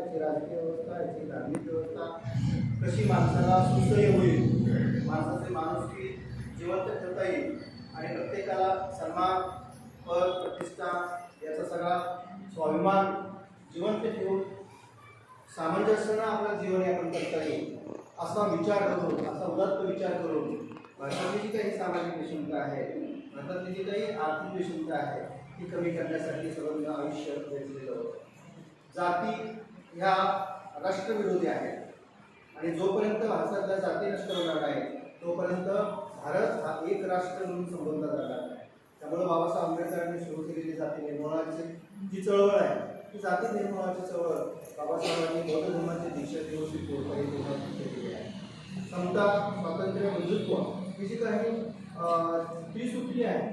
याची राजकीय व्यवस्था याची धार्मिक व्यवस्था कशी माणसाला सुसह्य होईल. माणसाचे माणुसकी जिवंत ठेवता येईल. आणि प्रत्येकाला सन्मान पद प्रतिष्ठा याचा सगळा स्वाभिमान जिवंत ठेवून सामंजस्यानं आपलं जीवन यापन करता येईल. असा विचार करून असा उदात्त विचार करून भारतातली जी काही सामाजिक विषमता आहे भारतातली जी काही आर्थिक विषमता आहे ती कमी करण्यासाठी सर्वांना आयुष्य वेचलेलं होतं. जाती ह्या राष्ट्रविरोधी आहेत. आणि जोपर्यंत भारतातल्या जाती नष्ट होणार नाही तोपर्यंत भारत हा एक राष्ट्र म्हणून संबोधला जाणार नाही. त्यामुळे बाबासाहेब आंबेडकरांनी सुरू केलेली जाती निर्मूलनाची जी चळवळ आहे ती जाती निर्मूलनाची चळवळ बाबासाहेबांनी बौद्ध धर्माची दीक्षा दिवशी ती पूर्णपणे केलेली आहे. समता स्वातंत्र्य बंधुत्व ही जी काही ती सुटली आहे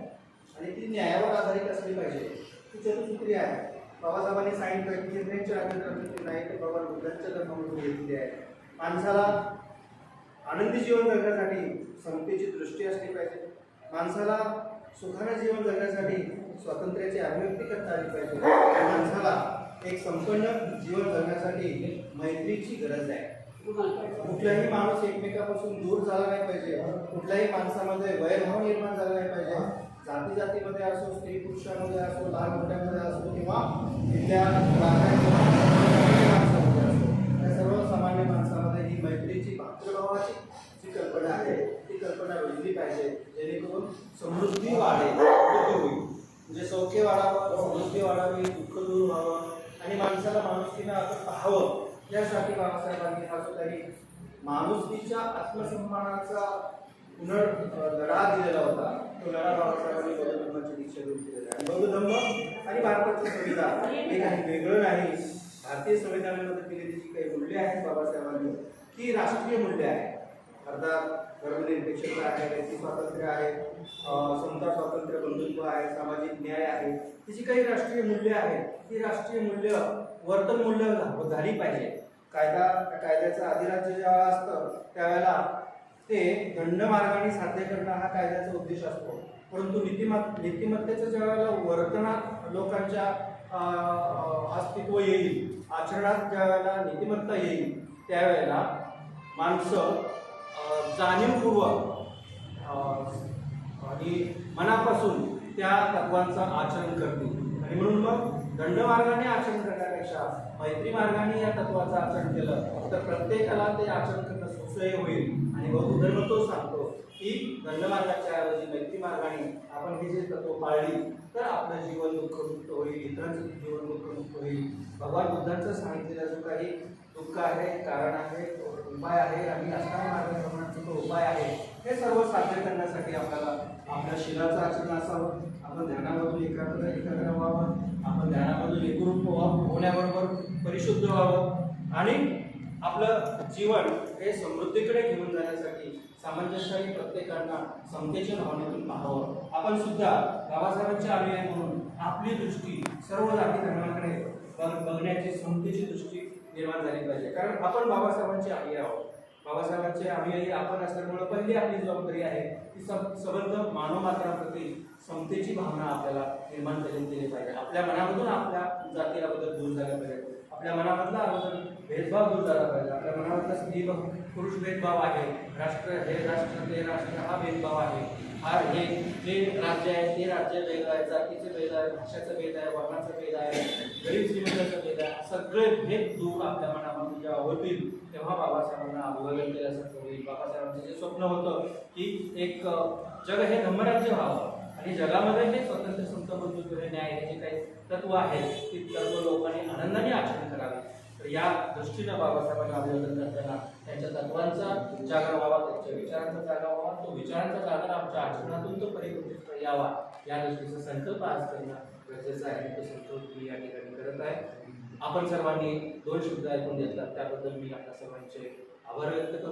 आणि ती न्यायावर आधारित असली पाहिजे ती चतुसूत्री आहे. बाबासाहेबांनी सांगितलं की निर्णयाची आधारित नाही तर बाबा बुद्धांच्या धर्मामधून घेतली आहे माणसाला आनंदी जीवन जगण्यासाठी समतेची दृष्टी असली पाहिजे. माणसाला सुखाने जीवन जगण्यासाठी स्वातंत्र्याची अभिव्यक्ती करता आली पाहिजे. माणसाला एक संपन्न जीवन जगण्यासाठी मैत्रीची गरज आहे. कुठलाही माणूस एकमेकापासून दूर झाला नाही पाहिजे. कुठल्याही माणसामध्ये वैरभाव निर्माण झाला नाही पाहिजे. जाती जातीमध्ये असो स्त्री पुरुषामध्ये असो लहान मोठ्यामध्ये असो किंवा इथल्या माणसामध्ये असो या सर्व सामान्य माणसामध्ये ही मैत्रीची मातृभावाची जी कल्पना आहे ती कल्पना वेगळी पाहिजे जेणेकरून समृद्धी वाढेल होईल. म्हणजे सौख्य वाढावं समृद्धी वाढावी दुःख दूर व्हावं आणि माणसाला माणुसकीनं आपण पाहावं यासाठी बाबासाहेबांनी हा जो काही माणुसकीच्या आत्मसन्मानाचा पुनर् लढा दिलेला होता तो बाबासाहेबांनी बौद्ध दीक्षा देऊन केलेला आहे बौद्ध धर्म आणि भारताचं संविधान. हे काही वेगळं नाही. भारतीय संविधानामध्ये केलेली जी काही मूल्य आहेत बाबासाहेबांनी. ती राष्ट्रीय मूल्य आहे अर्थात धर्मनिरपेक्षता आहे व्यक्ती स्वातंत्र्य आहे समता स्वातंत्र्य बंधुत्व आहे सामाजिक न्याय आहे. ही जी काही राष्ट्रीय मूल्य आहेत. ती राष्ट्रीय मूल्य वर्तन मूल्य झाली पाहिजे. कायदा कायद्याचं अधिराज्य ज्यावेळेला असतं त्यावेळेला ते दंड मार्गाने साध्य करणं हा कायद्याचा उद्देश असतो. परंतु नीतिमत् नीतिमत्तेचं ज्या वर्तनात लोकांच्या अस्तित्व येईल आचरणात ज्या वेळेला नीतिमत्ता येईल त्यावेळेला माणसं जाणीवपूर्वक आणि मनापासून त्या तत्वांचं आचरण करतील. आणि म्हणून मग दंडमार्गाने आचरण करण्यापेक्षा मैत्री मार्गाने या तत्वाचं आचरण केलं तर प्रत्येकाला ते आचरण करणं सुसह्य होईल. आणि बौद्ध धर्म तो सांगतो की दंडमार्गाच्या ऐवजी मैत्री मार्गाने आपण हे जे तत्व पाळली तर आपलं जीवन दुःखमुक्त होईल इतरांचं जीवन दुःखमुक्त होईल. भगवान बुद्धांचं सांगितलेलं जो काही दुःख आहे कारण आहे उपाय आहे आणि अष्टांग मार्गक्रमणाचा तो उपाय आहे हे सर्व साध्य करण्यासाठी आपल्याला आपल्या शिलाचं आचरण असावं. आपण ध्यानामधून एकाग्र एकाग्र व्हावं. आपण ध्यानामधून एकरूप व्हावं होण्याबरोबर परिशुद्ध व्हावं. आणि आपलं जीवन हे समृद्धीकडे घेऊन जाण्यासाठी सामंजस्याने प्रत्येकांना समतेच्या भावनेतून पाहावं. आपण सुद्धा बाबासाहेबांचे अनुयायी म्हणून आपली दृष्टी सर्व जाती धर्माकडे बघण्याची समतेची दृष्टी निर्माण झाली पाहिजे. कारण आपण बाबासाहेबांचे अनुयायी आहोत. बाबासाहेबांचे अनुयायी आपण असल्यामुळे पहिली आपली जबाबदारी आहे की सब सबंध मानवमात्राप्रती समतेची भावना आपल्याला निर्माण करून दिली पाहिजे. आपल्या मनामधून आपल्या जातीला बद्दल दूर झाला पाहिजे. आपल्या मनामधला अगोदर भेदभाव दूर झाला पाहिजे. आपल्या मनामधला स्त्री पुरुष भेदभाव आहे. राष्ट्र हे राष्ट्र ते राष्ट्र हा भेदभाव आहे. हा हे जे राज्य आहे ते राज्य वेगळं आहे जातीचं वेगळं आहे भाषाचं वेगळं आहे वर्णाचं भेद आहे गरीब श्रीमंताचं वेगळं आहे सगळे भेद दूर आपल्या मनामध्ये जेव्हा होतील तेव्हा बाबासाहेबांना अभिवादन केल्यासारखं होईल बाबासाहेबांचं जे स्वप्न होतं की एक जग हे धम्मराज्य व्हावं आणि जगामध्ये हे स्वतंत्र संत बंधुत्व हे न्याय हे जे काही तत्व आहेत ती तत्व लोकांनी आनंदाने आचरण करावे. तर या दृष्टीनं बाबासाहेबांना अभिवादन करताना त्यांच्या तत्वांचा जागर व्हावा त्यांच्या विचारांचा जागा व्हावा तो विचारांचा जागर आमच्या आचरणातून तो परिवर्तित यावा. या दृष्टीचा संकल्प आज करणं गरजेचं आहे. तो संकल्प मी या ठिकाणी करत आहे. आपण सर्वांनी दोन शब्द ऐकून घेतला. त्याबद्दल मी आपल्या सर्वांचे आभार व्यक्त करतो.